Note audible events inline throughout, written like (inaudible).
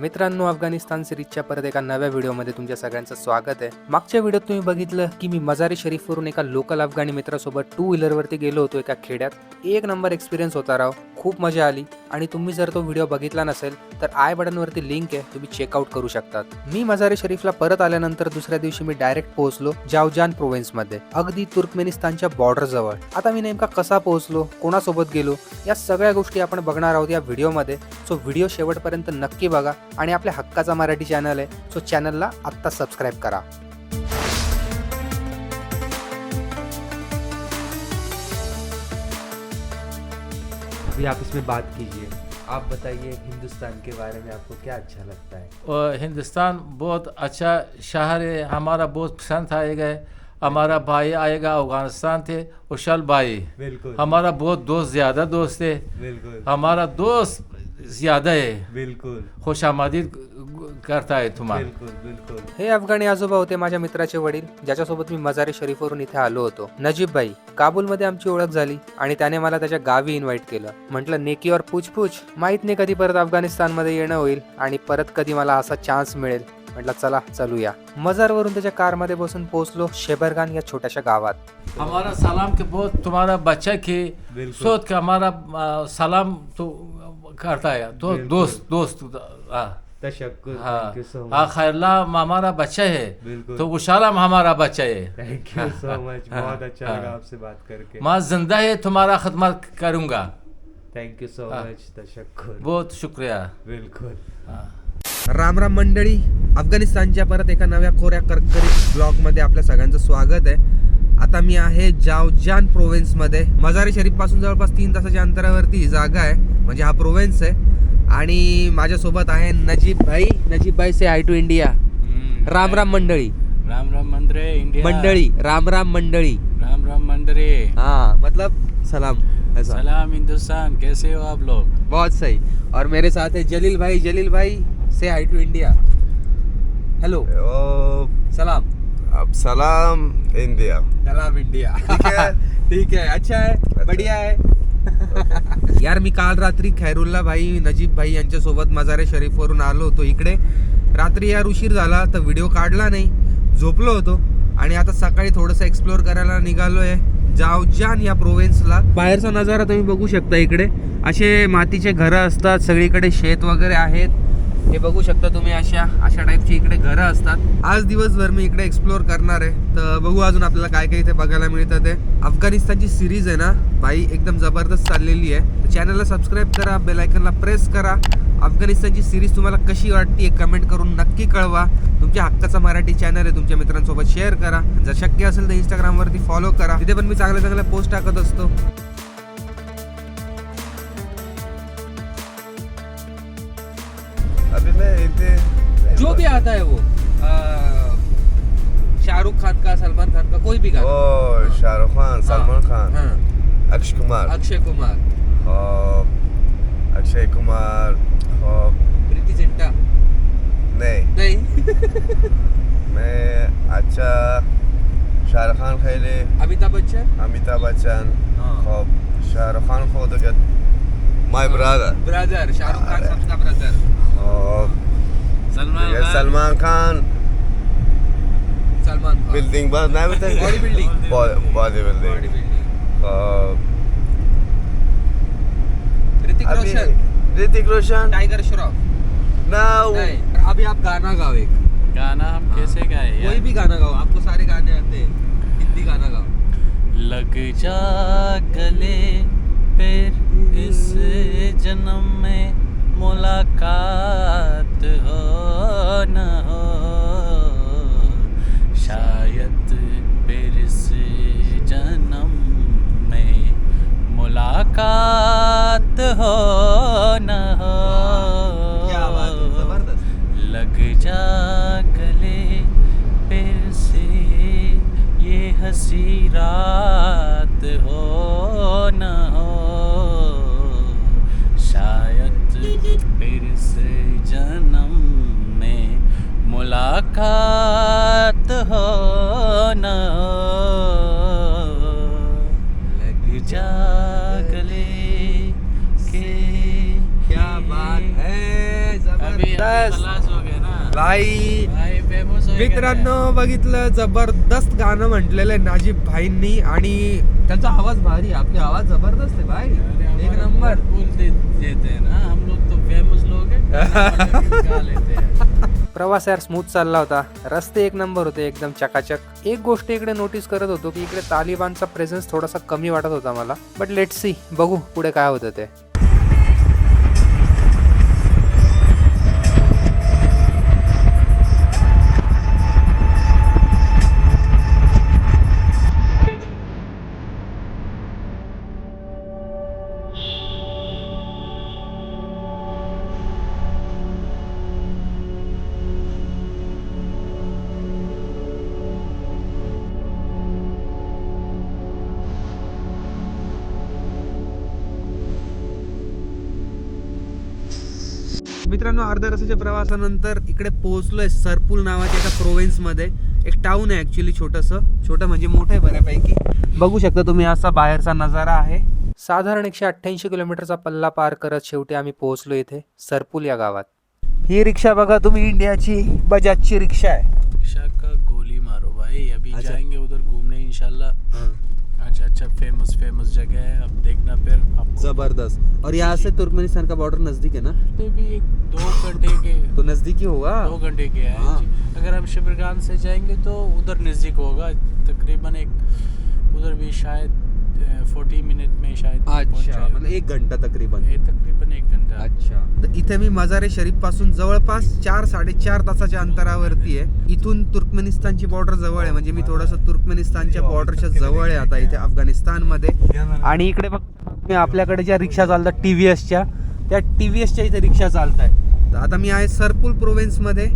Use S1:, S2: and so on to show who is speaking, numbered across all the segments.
S1: मित्रांनो अफगाणिस्तान सिरीजच्या परत एका नव्या व्हिडिओमध्ये तुमच्या सगळ्यांचं स्वागत आहे. मागच्या व्हिडिओत तुम्ही बघितलं की मी मजारी शरीफवरून एका लोकल अफगाणी मित्रासोबत टू व्हीलरवरती गेलो होतो एका खेड्यात. एक नंबर एक्सपिरियन्स होता राव. खूप मजा आली. आणि तुम्ही जर तो व्हिडिओ बघितला नसेल तर आय बटनवरती लिंक आहे. तुम्ही चेकआउट करू शकतात. मी मजारी शरीफला परत आल्यानंतर दुसऱ्या दिवशी मी डायरेक्ट पोहोचलो जावजान प्रोव्हिन्समध्ये अगदी तुर्कमेनिस्तानच्या बॉर्डर जवळ. आता मी नेमका कसा पोहोचलो कोणासोबत गेलो या सगळ्या गोष्टी आपण बघणार आहोत या व्हिडिओमध्ये. सो व्हिडिओ शेवटपर्यंत नक्की बघा. आणि आपल्या हक्काचा मराठी चॅनल आहे. सो चॅनलला आत्ता सबस्क्राईब करा. अभी आप इसमें बात कीजिए। आप बताइए हिंदुस्तान के बारे में आपको क्या अच्छा लगता है?
S2: और हिंदुस्तान बहुत अच्छा शहर है। हमारा बहुत पसंद आएगा हमारा भाई आएगा अफगानिस्तान थे उशल भाई।
S1: बिल्कुल।
S2: हमारा बहुत दोस्त ज़्यादा दोस्त है।
S1: बिल्कुल।
S2: हमारा दोस्त ज़्यादा है।
S1: बिल्कुल।
S2: खुश आमदीद करता है तुम्हारा।
S1: बिलकुल हे अफगाणी आजोबा होते माझ्या मित्राचे वडील ज्याच्यासोबत मी मजारी शरीफवरून इथे आलो होतो. नजीब भाई काबूलमध्ये आमची ओळख झाली आणि त्याने मला त्याच्या गावी इन्व्हाइट केलं. म्हटलं नेकी और पूछपूछ माहीत नाही कधी परत अफगाणिस्तानमध्ये येणं होईल आणि परत कधी मला असा चान्स मिळेल. म्हटलं चला चलूया. मजारवरून त्याच्या कारमध्ये बसून पोहोचलो शेबरगान या छोट्याशा गावात.
S2: हमारा सलाम के बहुत तुम्हारा बच्चा के सोच के हमारा आ, सलाम तो करता है दो, दोस्त दोस्त हाँ.
S1: तशक्कुर
S2: हाँ खैरला हमारा बच्चा है। तो उशालम हमारा बच्चा है.
S1: थैंक
S2: यू so
S1: मच
S2: बहुत अच्छा लगा
S1: आपसे बात करके.
S2: मैं जिंदा है तुम्हारा खदमत करूँगा.
S1: Thank you so. मच तशक्कुर
S2: बहुत शुक्रिया.
S1: बिलकुल.
S2: हाँ.
S1: राम राम मंडळी अफगाणिस्तानच्या परत एका नव्या कोऱ्या करकरीत ब्लॉगमध्ये आपल्या सगळ्यांचं स्वागत आहे. आता मी आहे जावजान प्रोव्हिन्समध्ये मजारी शरीफपासून जवळपास तीन तासाच्या अंतरावरती ही जागा आहे. म्हणजे हा प्रोव्हिन्स आहे. आणि माझ्यासोबत आहे नजीब भाई नजीब भाई से hi to India Ram Ram मंडळी.
S3: राम राम मंदिरे इंडिया
S1: मंडळी राम राम मंडळी.
S3: राम राम मंदिरे
S1: हाँ मतलब सलाम. ऐसा.
S3: सलाम हिंदुस्तान कैसे हो आप लोग?
S1: बहुत सही. और मेरे साथ है जलील भाई जलील भाई से हाई टू इंडिया हेलो
S4: ओ,
S1: सलाम.
S4: अब सलाम इंडिया।
S1: सलाम इंडिया।
S4: ठीक है? (laughs)
S1: ठीक है अच्छा है बढ़िया है। (laughs) यार मी काल रात्री खैरुल्ला भाई नजीब भाई यांच्या सोबत मजारे शरीफ वरून आलो होतो इकडे. रात्री यार उशीर झाला तर व्हिडिओ काढला नाही. झोपलो होतो. आणि आता सकाळी थोडंसं एक्सप्लोर करायला निघालोय. जावजान या प्रोव्हिन्सला बाहेरचा नजारा तुम्ही बघू शकता इकडे. असे मातीचे घरं असतात सगळीकडे शेत वगैरे आहेत. हे बघू शकता तुम्ही अशा अशा टाईपची इकडे घरं असतात. आज दिवसभर मी इकडे एक्सप्लोर करणार आहे. तर बघू अजून आपल्याला काय काय इथे बघायला मिळतं ते. अफगाणिस्तानची सिरीज आहे ना बाई एकदम जबरदस्त चाललेली आहे. तर चॅनलला सबस्क्राईब करा बेलायकनला प्रेस करा. अफगाणिस्तानची सिरीज तुम्हाला कशी वाटते कमेंट करून नक्की कळवा. तुमच्या हक्काचा मराठी चॅनल आहे तुमच्या मित्रांसोबत शेअर करा. जर शक्य असेल तर इंस्टाग्रामवरती फॉलो करा. तिथे पण मी चांगल्या चांगल्या पोस्ट टाकत असतो.
S4: इतने
S1: जो भी आता है वो शाहरुख खान का सलमान खान का कोई भी गाना।
S4: ओ शाहरुख खान सलमान खान।
S1: हाँ,
S4: अक्षय कुमार।
S1: अक्षय कुमार।
S4: और अक्षय कुमार और
S1: प्रीति जिंटा।
S4: नहीं।
S1: नहीं। (laughs)
S4: मैं अच्छा शाहरुख खान खेले
S1: अमिताभ बच्चन?
S4: अमिताभ बच्चन।
S1: हाँ।
S4: शाहरुख खान को तो my brother
S1: brother Shahrukh
S3: Salman Khan
S4: Salman building बस नहीं बताए
S1: body building
S4: body building
S1: Hrithik
S4: अभी
S1: रोशन
S4: ऋतिक रोशन
S1: टाइगर श्रॉफ
S4: ना
S1: अभी आप गाना गाओ एक।
S3: गाना हम कैसे गाए
S1: कोई भी गाना गाओ आपको सारे गाने आते हैं। हिंदी गाना गाओ।
S3: लग जा गले फिर इस जन्म में। मुलाकात हो न हो शायद फिर इस जन्म में मुलाकात हो न हो। लग जा गले फिर से ये हंसी रात हो न हो। मुलाकात हो न लग जा गले के
S1: क्या बात है जबरदस्त. खलास
S3: हो फेमस हो
S1: मित्रांनो बघितलं जबरदस्त गाणं म्हटलेलं आहे नाजीब भाईंनी आणि त्यांचा आवाज भारी. आपली आवाज जबरदस्त आहे भाई. एक नंबर.
S3: बोल दे, देते हैं ना. हम लोग तो फेमस लोग हैं गा लेते हैं (laughs)
S1: प्रवास यार स्मूथ चालला होता. रस्ते एक नंबर होते एकदम चकाचक. एक गोष्ट इकडे नोटीस करत होतो की इकडे तालिबानचा प्रेझेन्स थोडासा कमी वाटत होता मला. बट लेट सी बघू पुढे काय होतं ते. मित्रांनो अर्ध्या रस्त्याच्या प्रवासानंतर इकडे पोहोचलोय सरपूल नावाच्या एका प्रोव्हिन्समध्ये एक टाउन आहे ऍक्च्युली छोटस. छोटं म्हणजे मोठं आहे बऱ्यापैकी. बघू शकता तुम्ही असा बाहेरचा नजारा आहे. साधारण एकशे अठ्ठ्याऐंशी किलोमीटरचा पल्ला पार करत शेवटी आम्ही पोहोचलो इथे सरपूल या गावात. ही रिक्षा बघा तुम्ही इंडियाची बजाजची रिक्षा आहे.
S3: रिक्शा का गोली मारो भाई? अभी
S1: अच्छा।
S3: जाएंगे उधर घूमने इंशाल्लाह. अच्छा अच्छा फ़ेमस फ़ेमस जगह है अब देखना फिर
S1: ज़बरदस्त। और यहाँ से तुर्कमेनिस्तान का बॉर्डर नज़दीक है ना?
S3: ये भी एक दो घंटे के
S1: तो नज़दीक ही होगा?
S3: दो घंटे के है
S1: हाँ।
S3: अगर हम शिवरगान से जाएँगे तो उधर नज़दीक होगा तकरीबन एक उधर भी शायद फोर्टी मिनट में शायद
S1: अच्छा मतलब एक घंटा तकरीबन।
S3: हे तकरीबन एक घंटा.
S1: अच्छा. तर इथे मी मजारे शरीफपासून जवळपास चार साडेचार तासाच्या अंतरावरती आहे. इथून तुर्कमेनिस्तानची बॉर्डर जवळ आहे. म्हणजे मी थोडस तुर्कमेनिस्तानच्या बॉर्डरच्या जवळ आहे आता इथे अफगाणिस्तानमध्ये आणि इकडे बघ मी आपल्याकडे ज्या रिक्षा चालतात टी व्ही एसच्या त्या टी व्ही एसच्या इथे रिक्षा चालत आहे आता मी आहे सरपूल प्रोव्हिन्समध्ये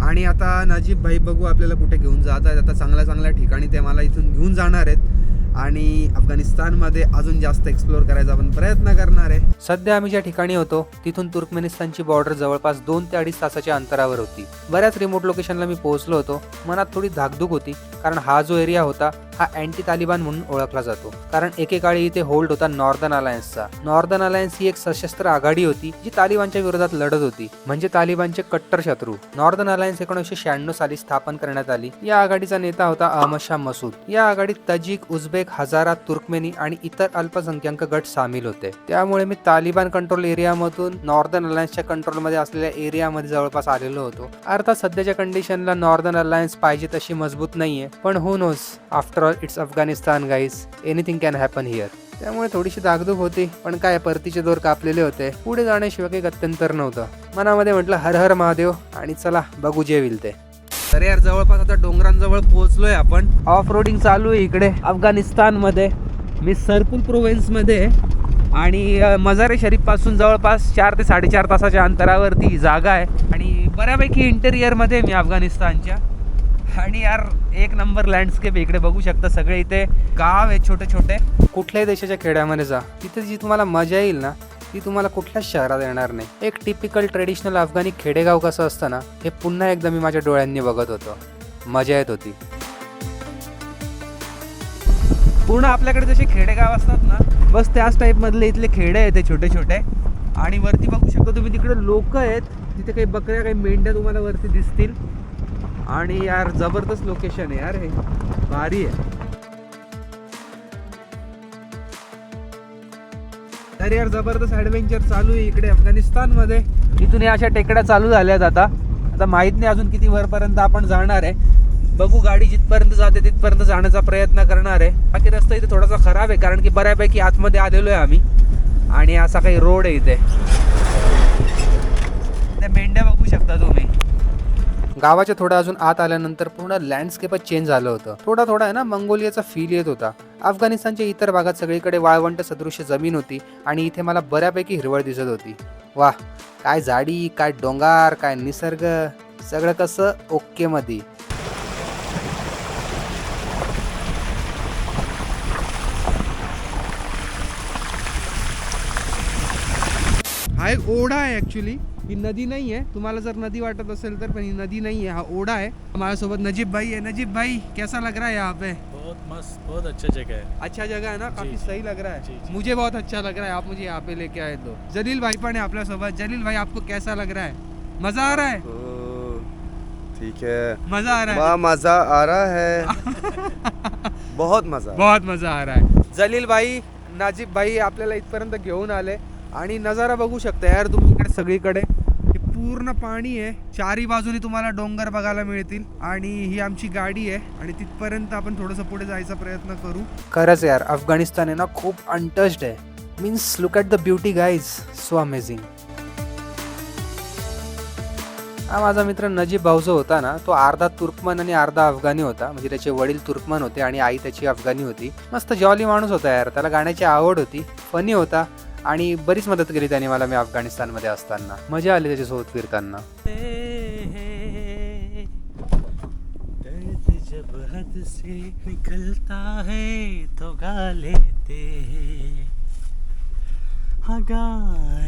S1: आणि आता नजीब भाई बघू आपल्याला कुठे घेऊन जात आहेत आता चांगल्या चांगल्या ठिकाणी ते मला इथून घेऊन जाणार आहेत. आणि अफगाणिस्तानमध्ये अजून जास्त एक्सप्लोर करायचा आपण प्रयत्न करणार आहे. सध्या आम्ही ज्या ठिकाणी होतो तिथून तुर्कमेनिस्तानची बॉर्डर जवळपास दोन ते अडीच तासाच्या अंतरावर होती. बऱ्याच रिमोट लोकेशनला मी पोहोचलो होतो. मनात थोडी धाकधूक होती कारण हा जो एरिया होता हा अँटी तालिबान म्हणून ओळखला जातो. कारण एकेकाळी इथे होल्ड होता नॉर्दर्न अलायन्सचा. नॉर्दर्न अलायन्स ही एक सशस्त्र आघाडी होती जी तालिबानच्या विरोधात लढत होती. म्हणजे तालिबानचे कट्टर शत्रू. नॉर्दर्न अलायन्स एकोणीसशे शहाण्णव साली स्थापन करण्यात आली. या आघाडीचा नेता होता अहमद शाह मसूद. या आघाडीत तजिक उझबेक हजारा तुर्कमेनी आणि इतर अल्पसंख्याक गट सामील होते. त्यामुळे मी तालिबान कंट्रोल एरियामधून नॉर्दर्न अलायन्सच्या कंट्रोलमध्ये असलेल्या एरियामध्ये जवळपास आलेलो होतो. अर्थात सध्याच्या कंडिशनला नॉर्दर्न अलायन्स पाहिजे तशी मजबूत नाहीये. पण who knows after all it's Afghanistan guys anything can happen here त्यामुळे थोडीशी दागदूक होती पण काय परतीचे दोर कापलेले होते. पुढे जाण्याशिवाय काही गत्यंतर नव्हतं. मनामध्ये म्हटलं हर हर महादेव आणि चला बघू जे विल ते. तर यार जवळपास आता डोंगरांजवळ पोहोचलोय आपण. ऑफ रोडिंग चालू आहे इकडे अफगाणिस्तानमध्ये मी सरपूल प्रोव्हिन्समध्ये. आणि मजारे शरीफपासून जवळपास चार ते साडेचार तासाच्या अंतरावरती जागा आहे. आणि बऱ्यापैकी इंटेरियरमध्ये मी अफगाणिस्तानच्या. आणि यार एक नंबर लँडस्केप इकडे बघू शकता सगळे इथे. गाव आहे छोटे छोटे. कुठल्याही देशाच्या खेड्यामध्ये जा. तिथे जी तुम्हाला मजा येईल ना ती तुम्हाला कुठल्याच शहरात येणार नाही. एक टिपिकल ट्रेडिशनल अफगाणी खेडेगाव कसं असतं ना हे पुन्हा एकदा मी माझ्या डोळ्यांनी बघत होतो. मजा येत होती. पूर्ण आपल्याकडे जसे खेडेगाव असतात ना बस त्याच टाईप मधले इथले खेडे आहेत ते छोटे छोटे. आणि वरती बघू शकता तुम्ही तिकडे लोक आहेत. तिथे काही बकऱ्या काही मेंढ्या तुम्हाला वरती दिसतील. आणि यार जबरदस्त लोकेशन आहे यार हे. भारी आहे. तर यार जबरदस्त ॲडव्हेंचर चालू आहे इकडे अफगाणिस्तानमध्ये. इथून या अशा टेकड्या चालू झाल्यात आता. आता माहीत नाही अजून किती वरपर्यंत आपण जाणार आहे. बघू गाडी जिथपर्यंत जाते तिथपर्यंत जाण्याचा प्रयत्न करणार आहे. बाकी रस्ता इथे थोडासा खराब आहे कारण की बऱ्यापैकी आतमध्ये आलेलो आहे आम्ही. आणि असा काही रोड आहे इथे. त्या मेंढ्या बघू शकता तुम्ही. गावाच्या थोडं अजून आत आल्यानंतर पूर्ण लँडस्केपच चेंज झालं होतं. थोडा थोडा आहे ना मंगोलियाचा फील येत होता. अफगाणिस्तानच्या इतर भागात सगळीकडे वाळवंट सदृश्य जमीन होती आणि इथे मला बऱ्यापैकी हिरवळ दिसत होती. वाह! काय झाडी काय डोंगर काय निसर्ग सगळं कसं ओके मध्ये हा एक ओढा आहे ऍक्च्युली ही नदी नाही आहे. तुम्हाला जर नदी वाटत असेल तर पण ही नदी नहीं है हा ओढा आहे. माझ्यासोबत नजीब भाई है नजीब भाई कैसा लग रहा है यहाँ पे?
S3: बहुत मस्त बहुत अच्छा जगह है।
S1: अच्छा जगह है ना? काफी
S3: जी,
S1: सही लग रहा
S3: जी,
S1: है।
S3: जी.
S1: मुझे बहुत अच्छा लग रहा है। आप मुझे यहाँ पे लेके आए तो। जलील भाई पण है आपल्यासोबत. जलील भाई आपको कैसा लग रहा है? मजा आ रहा है?
S4: ठीक है।
S1: मजा आ रहा है?
S4: वाह मजा आ रहा है। (laughs) बहुत मजा
S1: बहुत मजा आ रहा है। जलील भाई नाजिब भाई आपल्याला इथपर्यंत घेऊन आले. आणि नजारा बघू शकता यार तुम्ही इकडे सगळीकडे. पूर्ण पाणी आहे. चारी बाजूनी तुम्हाला डोंगर बघायला मिळतील आणि ही आमची गाडी आहे आणि तिथपर्यंत आपण थोडंसं पुढे जायचा प्रयत्न करू.
S5: खरंच यार अफगाणिस्तान आहे ना खूप अनटच्ड आहे. Means look at the beauty guys so amazing हा माझा मित्र नजीब भाऊ जो होता ना तो अर्धा तुर्कमन आणि अर्धा अफगाणी होता. म्हणजे त्याचे वडील तुर्कमन होते आणि आई त्याची अफगाणी होती. मस्त जॉली माणूस होता यार. त्याला गाण्याची आवड होती. फनी होता. आणि बरीच मदत केली त्याने मला मी अफगाणिस्तानमध्ये असताना. मजा आली त्याच्यासोबत फिरताना.
S3: दर्द जब हद से निकलता है तो गा लेते हैं। हाँ गा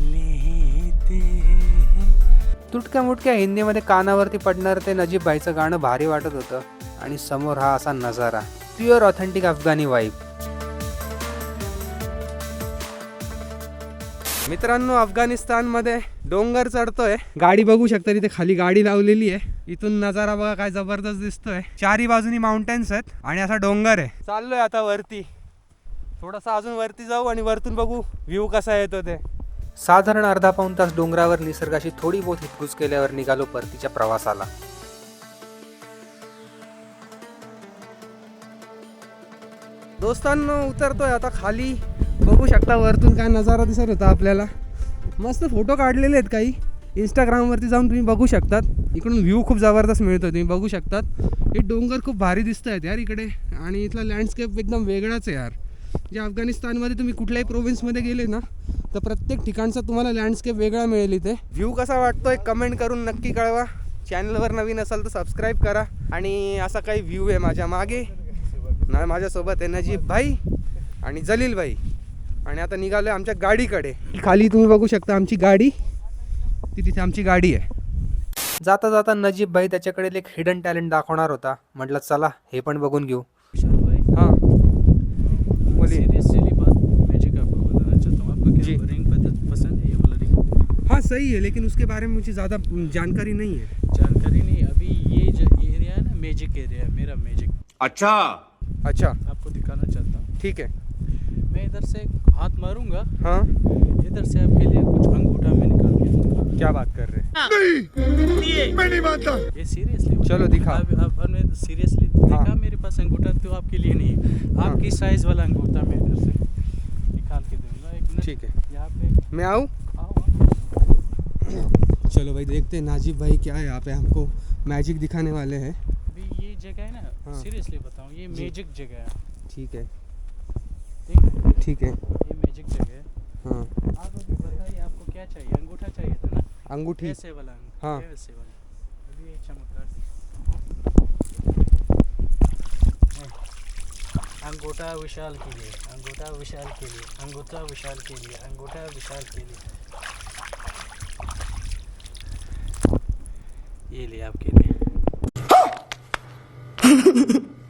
S3: लेते हैं।
S5: तुटक्या मुटक्या हिंदीमध्ये कानावरती पडणार ते नजीब भाईचं गाणं भारी वाटत होतं. आणि समोर हा असा नजारा. प्युअर ऑथेंटिक अफगाणी वाईब
S1: मित्रांनो अफगाणिस्तानमध्ये डोंगर चढतोय. गाडी बघू शकता तिथे खाली गाडी लावलेली आहे. इथून नजारा बघा काय जबरदस्त दिसतोय. चारी बाजूनी माउंटेन्स आहेत आणि असा डोंगर आहे. चाललोय आता वरती. थोडासा अजून वरती जाऊ आणि वरतून बघू व्ह्यू कसा येतो ते.
S5: साधारण अर्धा पाऊण तास डोंगरावर निसर्गाशी थोडी बहुत हितगुज केल्यावर निघालो परतीच्या प्रवासाला.
S1: दोस्तांनो उतरतोय आता खाली. बघू शकता वरतून काय नजारा दिसत होता आपल्याला. मस्त फोटो काढलेले आहेत काही. इंस्टाग्रामवरती जाऊन तुम्ही बघू शकतात. इकडून व्ह्यू खूप जबरदस्त मिळतो तुम्ही बघू शकतात. हे डोंगर खूप भारी दिसत आहेत यार इकडे. आणि इथला लँडस्केप एकदम वेगळाच आहे यार. जे अफगाणिस्तानमध्ये तुम्ही कुठल्याही प्रोव्हिन्समध्ये गेले ना तर प्रत्येक ठिकाणचा तुम्हाला लँडस्केप वेगळा मिळेल इथे. व्ह्यू कसा वाटतो एक कमेंट करून नक्की कळवा. चॅनलवर नवीन असाल तर सबस्क्राईब करा. आणि असा काही व्ह्यू आहे माझ्या मागे. ना माझ्यासोबत आहे नजीब भाई आणि जलील भाई. आणि आता निघालो आहे आमच्या गाडीकडे. खाली तुम्ही बघू शकता आमची गाडी. ती तिथे आमची गाडी आहे.
S5: जाता जाता नजीब भाई त्याच्याकडे एक हिडन टॅलेंट दाखवणार होता. म्हटलं चला हे पण बघून घेऊ.
S1: हां.
S3: हाँ
S1: सही है लेकिन उसके बारे में मुझे ज़्यादा जानकारी नहीं है.
S3: जानकारी नहीं अभी ये जो एरिया है ना मैजिक एरिया है मेरा मैजिक
S4: अच्छा।
S1: अच्छा।
S3: आपको दिखाना चाहता हूँ।
S1: ठीक है।
S3: मैं इधर से हाथ मारूँगा।
S1: हाँ।
S3: इधर से आपके लिए कुछ अंगूठा में निकाल के
S1: क्या बात कर रहे हैं?
S3: ये सीरियसली
S1: चलो, दिखा।
S3: अब अब सीरियसली
S1: हाँ।
S3: देखा मेरे पास अंगूठा तो आपके लिए नहीं है।
S1: हाँ।
S3: आपकी साइज़ वाला अंगूठा मैं इधर से निकाल के दूँगा। एक मिनट।
S1: ठीक है।
S3: यहाँ पे
S1: मैं आऊँ? चलो भाई देखते हैं नाजिब भाई क्या है। यहाँ पे हमको मैजिक दिखाने वाले हैं।
S3: ये जगह है ना
S1: हाँ।
S3: सीरियसली बताऊँ ये मैजिक जगह है।
S1: ठीक है।
S3: ठीक है। ये मैजिक जगह है।
S1: हाँ।
S3: आप अभी बताइए आपको क्या चाहिए? अंगूठा चाहिए था ना?
S1: अंगूठी।
S3: ऐसे वाला अंगूठा
S1: हाँ।
S3: ये वाला। अभी ये चमकदार अंगूठा विशाल के लिए अंगूठा विशाल के लिए अंगूठा विशाल के लिए अंगूठा विशाल के लिए। ये लिए आपके लिए। (laughs)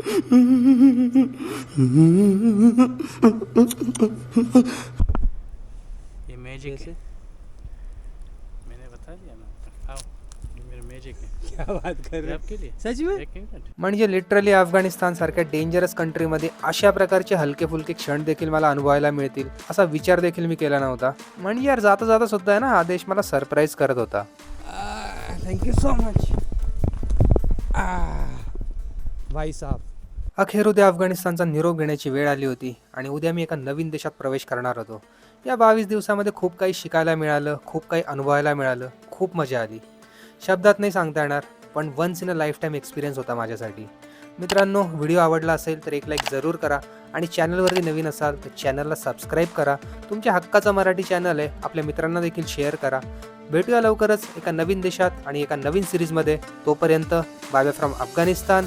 S3: ये मैजिक है। मैंने बता दिया ना। आओ ये मेरा मैजिक है। (laughs)
S1: क्या बात कर
S3: ये आपके लिए।
S1: सच में?
S5: म्हणजे लिटरली अफगाणिस्तान सारख्या डेंजरस कंट्रीमध्ये अशा प्रकारचे हलके फुलके क्षण देखील मला अनुभवायला मिळतील असा विचार देखील मी केला नव्हता. म्हणजे यार जाता जाता सुद्धा आहे ना हा देश मला सरप्राईज करत होता.
S1: थैंक यू सो मच भाई साहब.
S5: अखेर उद्या अफगाणिस्तानचा निरोप घेण्याची वेळ आली होती आणि उद्या मी एका नवीन देशात प्रवेश करणार होतो. या बावीस दिवसामध्ये खूप काही शिकायला मिळालं खूप काही अनुभवायला मिळालं खूप मजा आली. शब्दात नाही सांगता येणार पण once in a life time experience होता माझ्यासाठी. मित्रांनो व्हिडिओ आवडला असेल तर एक लाईक जरूर करा आणि चॅनलवरती नवीन असाल तर चॅनलला सबस्क्राईब करा. तुमच्या हक्काचा मराठी चॅनल आहे आपल्या मित्रांना देखील शेअर करा. भेटूया लवकरच एका नवीन देशात आणि एका नवीन सिरीजमध्ये तोपर्यंत बाय फ्रॉम अफगाणिस्तान.